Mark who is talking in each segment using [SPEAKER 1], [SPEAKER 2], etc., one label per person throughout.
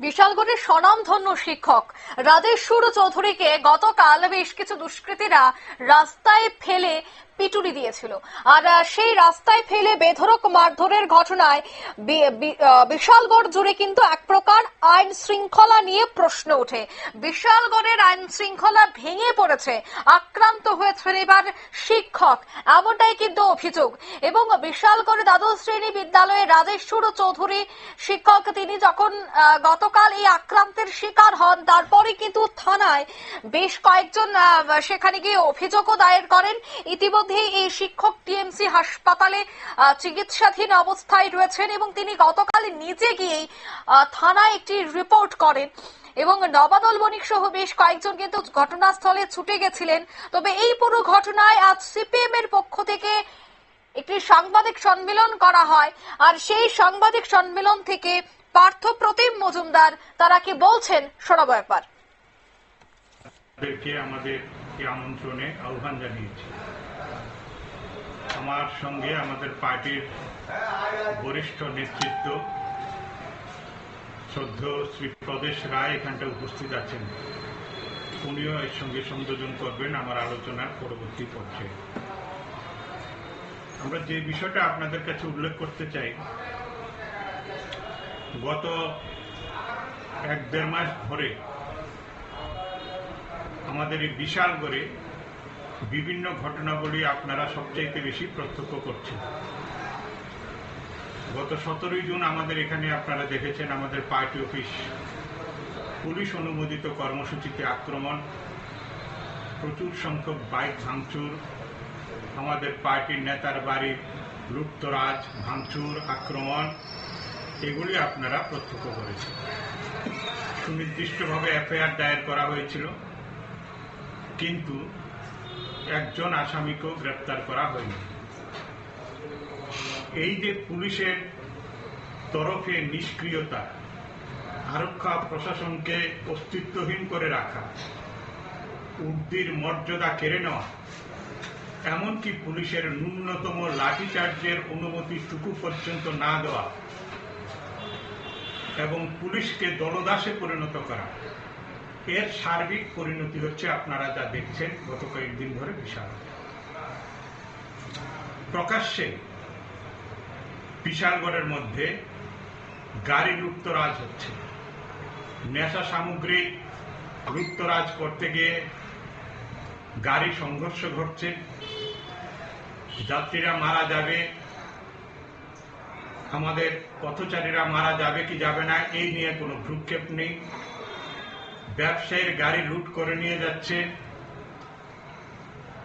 [SPEAKER 1] বিশালগড়ের স্বনামধন্য শিক্ষক রাজেশ্বর চৌধুরীকে গতকাল বেশ কিছু দুষ্কৃতীরা রাস্তায় ফেলে পিটুনি দিয়েছিল। আর সেই রাস্তায় ফেলে বেধরক মারধরের ঘটনায় বিশালগড় জুড়ে কিন্তু এক প্রকার আইন শৃঙ্খলা নিয়ে প্রশ্ন ওঠে। বিশালগড়ের আইন শৃঙ্খলা ভেঙে পড়েছে, আক্রান্ত হয়েছেন এবার শিক্ষক, এমনটাই কিন্তু অভিযোগ। এবং বিশালগড় দ্বাদশ শ্রেণি বিদ্যালয়ে রাজেশ্বর চৌধুরী শিক্ষক, তিনি যখন গতকাল এই আক্রান্তের শিকার হন তারপরে কিন্তু থানায় বেশ কয়েকজন সেখানে গিয়ে অভিযোগও দায়ের করেন। ইতিমধ্যে এই শিক্ষক টিএমসি হাসপাতালে চিকিৎসাধীন অবস্থায় রয়েছেন এবং তিনি গতকাল নিজে গিয়েই থানায় একটি রিপোর্ট করেন। এবং নবাদল বণিক সহ বেশ কয়েকজন কিন্তু ঘটনাস্থলে ছুটে গেছিলেন। তবে এই পুরো ঘটনায় আজ সিপিএম এর পক্ষ থেকে একটি সাংবাদিক সম্মেলন করা হয়। আর সেই সাংবাদিক সম্মেলন থেকে পার্থ প্রতিম মজুমদার, তারা কি বলছেন? শোনাবো
[SPEAKER 2] তাদেরকে আমাদের এই আমন্ত্রণে আহ্বান জানিয়েছি। আমার সঙ্গে আমাদের পার্টির বরিষ্ঠ নেতৃত্ব শ্রদ্ধ শ্রী প্রদেশ রায় এখানটা উপস্থিত আছেন। উনিও এর সঙ্গে সংযোজন করবেন আমার আলোচনার পরবর্তী পর্যায়ে। আমরা যে বিষয়টা আপনাদের কাছে উল্লেখ করতে চাই, গত এক দেড় মাস ধরে আমাদের এই বিশাল করে বিভিন্ন ঘটনাবলী আপনারা সবচাইতে বেশি প্রত্যক্ষ করছেন। গত সতেরোই জুন আমাদের এখানে আপনারা দেখেছেন আমাদের পার্টি অফিস পুলিশ অনুমোদিত কর্মসূচিতে আক্রমণ, প্রচুর সংখ্যক বাইক ভাঙচুর, আমাদের পার্টির নেতার বাড়ি লুপ্তরাজ ভাঙচুর, আক্রমণ, এগুলি আপনারা প্রত্যক্ষ করেছেন। সুনির্দিষ্টভাবে এফআইআর দায়ের করা হয়েছিল। কিন্তু একজন আসামিকেও গ্রেপ্তার করা হয়নি। এই যে পুলিশের তরফে নিষ্ক্রিয়তা, আরক্ষা প্রশাসনকে অস্তিত্বহীন করে রাখা, উর্দির মর্যাদা কেড়ে নেওয়া, এমনকি পুলিশের ন্যূনতম লাঠিচার্জের অনুমতিটুকু পর্যন্ত না দেওয়া এবং পুলিশকে দলদাসে পরিণত করা এর সার্বিক পরিণতি হচ্ছে আপনারা যা দেখছেন গত কয়েকদিন ধরে বিশাল। প্রকাশ্যে বিশালগড়ের মধ্যে গাড়ি লুপ্তরাজ হচ্ছে। নেশা সামগ্রী লুপ্তরাজ করতে গিয়ে গাড়ি সংঘর্ষ ঘটছে। যাত্রীরা মারা যাবে। আমাদের পথচারীরা মারা যাবে কি যাবে না, এই নিয়ে কোনো ভ্রুক্ষেপ নেই। ব্যবসায়ীর গাড়ি লুট করে নিয়ে যাচ্ছে।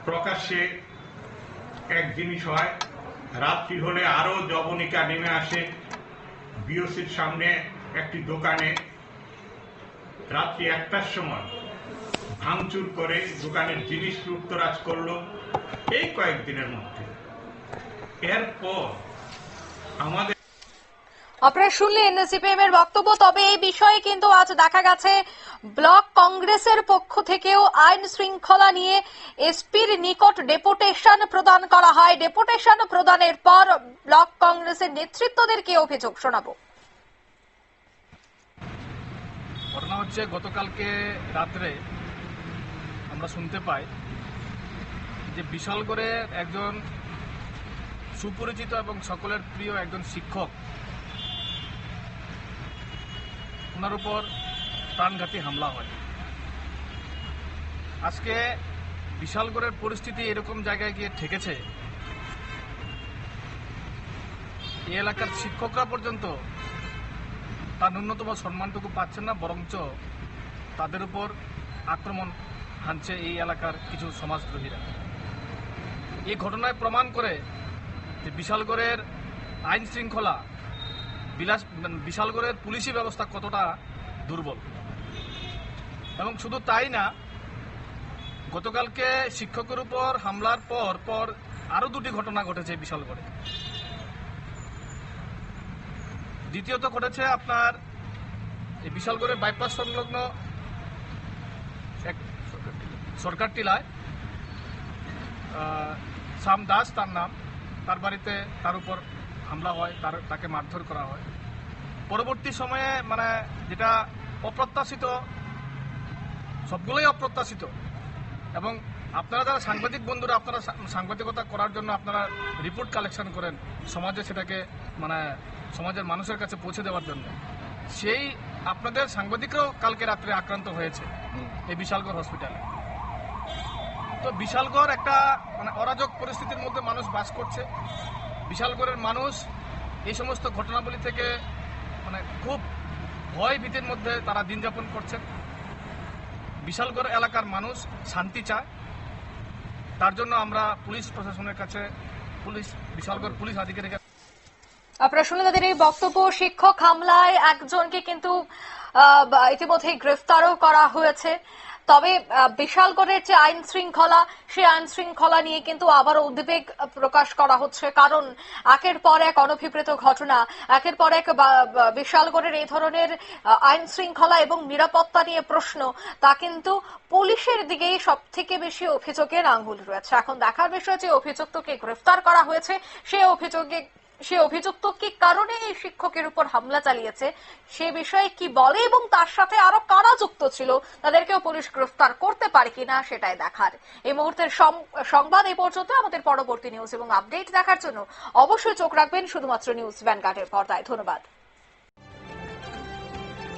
[SPEAKER 2] প্রকাশ্যে এক জিনিস হয়, রাত্রি হলে আরও জবনিকা নেমে আসে। বিওসির সামনে একটি দোকানে রাত্রি একটার সময় ভাঙচুর করে দোকানের জিনিস লুটতরাজ করল এই কয়েকদিনের মধ্যে। এরপর আমাদের
[SPEAKER 1] আপনারা শুনলেন সিপিএম এর বক্তব্য, তবে এই বিষয়ে কিন্তু আজ দেখা গেছে। ব্লক কংগ্রেসের পক্ষ থেকেও আইন শৃঙ্খলা নিয়ে এসপির নিকট ডেপুটেশন প্রদান করা হয়। ডেপুটেশন প্রদানের পর ব্লক কংগ্রেসের নেতৃত্বদেরকে অভিযোগ শোনাবো?
[SPEAKER 3] ঘটনা হচ্ছে, গতকালকে রাত্রে আমরা শুনতে পাই যে বিশাল করে একজন সুপরিচিত এবং সকলের প্রিয় একজন শিক্ষক ওনার উপর প্রাণঘাতী হামলা হয়। আজকে বিশালগড়ের পরিস্থিতি এরকম জায়গায় গিয়ে ঠেকেছে। এই এলাকার শিক্ষকরা পর্যন্ত তার ন্যূনতম সম্মানটুকু পাচ্ছেন না, বরঞ্চ তাদের উপর আক্রমণ হানছে এই এলাকার কিছু সমাজদ্রোহীরা। এই ঘটনায় প্রমাণ করে যে বিশালগড়ের আইন শৃঙ্খলা বিলাস মানে বিশালগড়ের পুলিশি ব্যবস্থা কতটা দুর্বল। এবং শুধু তাই না, গতকালকে শিক্ষকের উপর হামলার পর পর আরও দুটি ঘটনা ঘটেছে বিশালগড়ে দ্বিতীয়ত ঘটেছে আপনার এই বিশালগড়ের বাইপাস সংলগ্ন এক সরকার টিলায় শ্যাম দাস তার নাম, তার বাড়িতে তার উপর হামলা হয়, তার, তাকে মারধর করা হয়। পরবর্তী সময়ে মানে যেটা অপ্রত্যাশিত, সবগুলোই অপ্রত্যাশিত। এবং আপনারা যারা সাংবাদিক বন্ধুরা, আপনারা সাংবাদিকতা করার জন্য আপনারা রিপোর্ট কালেকশন করেন সমাজে সেটাকে মানে সমাজের মানুষের কাছে পৌঁছে দেওয়ার জন্য। সেই আপনাদের সাংবাদিকরাও কালকে রাত্রে আক্রান্ত হয়েছে এই বিশালগড় হসপিটালে। তো বিশালগড় একটা মানে অরাজক পরিস্থিতির মধ্যে মানুষ বাস করছে। বিশালগড়ের মানুষ এই সমস্ত ঘটনাবলী থেকে মানে খুব ভয় ভীতির মধ্যে তারা দিন যাপন করছেন। বিশালগড় এলাকার মানুষ শান্তি চায়। তার জন্য আমরা পুলিশ প্রশাসনের কাছে পুলিশ, বিশালগড় পুলিশ আধিকারিকের
[SPEAKER 1] আপনারা শুনে তাদের এই বক্তব্য। শিক্ষক হামলায় একজনকে কিন্তু ইতিমধ্যে গ্রেফতারও করা হয়েছে। তবে বিশালগড়ের যে আইন শৃঙ্খলা, সেই আইন শৃঙ্খলা নিয়ে কিন্তু আবার উদ্বেগ প্রকাশ করা হচ্ছে। কারণ, একের পর এক অনভিপ্রেত ঘটনা, একের পর এক বিশালগড়ের এই ধরনের আইন শৃঙ্খলা এবং নিরাপত্তা নিয়ে প্রশ্ন, তা কিন্তু পুলিশের দিকেই সব থেকে বেশি অভিযোগের আঙ্গুল রয়েছে। এখন দেখার বিষয় যে অভিযুক্তকে গ্রেফতার করা হয়েছে সে অভিযোগে সে অভিযুক্ত কি কারণে এই শিক্ষকের উপর হামলা চালিয়েছে? সে বিষয়ে কি বলে এবং তার সাথে আরও কারা যুক্ত ছিল? তাদেরকেও পুলিশ গ্রেফতার করতে পারে কিনা সেটাই দেখার। এই মুহূর্তের সংবাদ এই পর্যন্ত। আমাদের পরবর্তী নিউজ এবং আপডেট দেখার জন্য অবশ্যই চোখ রাখবেন। শুধুমাত্র নিউজ ভ্যানগার্ডের পর্দায়। ধন্যবাদ।